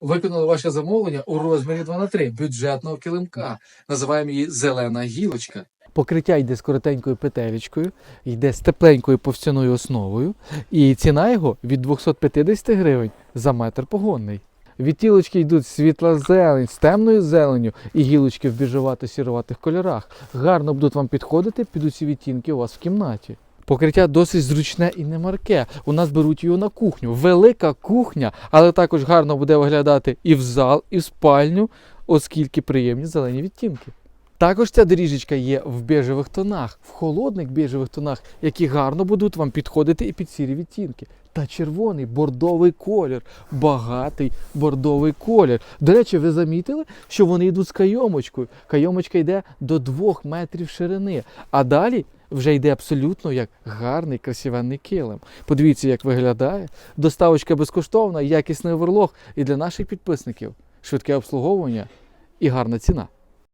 Виконали ваше замовлення у розмірі 2 на 3 бюджетного килимка. Називаємо її зелена гілочка. Покриття йде з коротенькою петелечкою, йде з тепленькою повстяною основою, і ціна його від 250 гривень за метр погонний. Відтілочки йдуть світла зелень з темною зеленю і гілочки в біжувато-сіруватих кольорах. Гарно будуть вам підходити під усі відтінки у вас в кімнаті. Покриття досить зручне і не марке. У нас беруть його на кухню. Велика кухня, але також гарно буде виглядати і в зал, і в спальню, оскільки приємні зелені відтінки. Також ця доріжечка є в бежевих тонах, в холодних бежевих тонах, які гарно будуть вам підходити і під сірі відтінки. Та червоний бордовий колір, багатий бордовий колір. До речі, ви замітили, що вони йдуть з кайомочкою. Кайомочка йде до 2 метрів ширини, а далі вже йде абсолютно як гарний красивенний килим. Подивіться, як виглядає. Доставочка безкоштовна, якісний оверлог і для наших підписників швидке обслуговування і гарна ціна.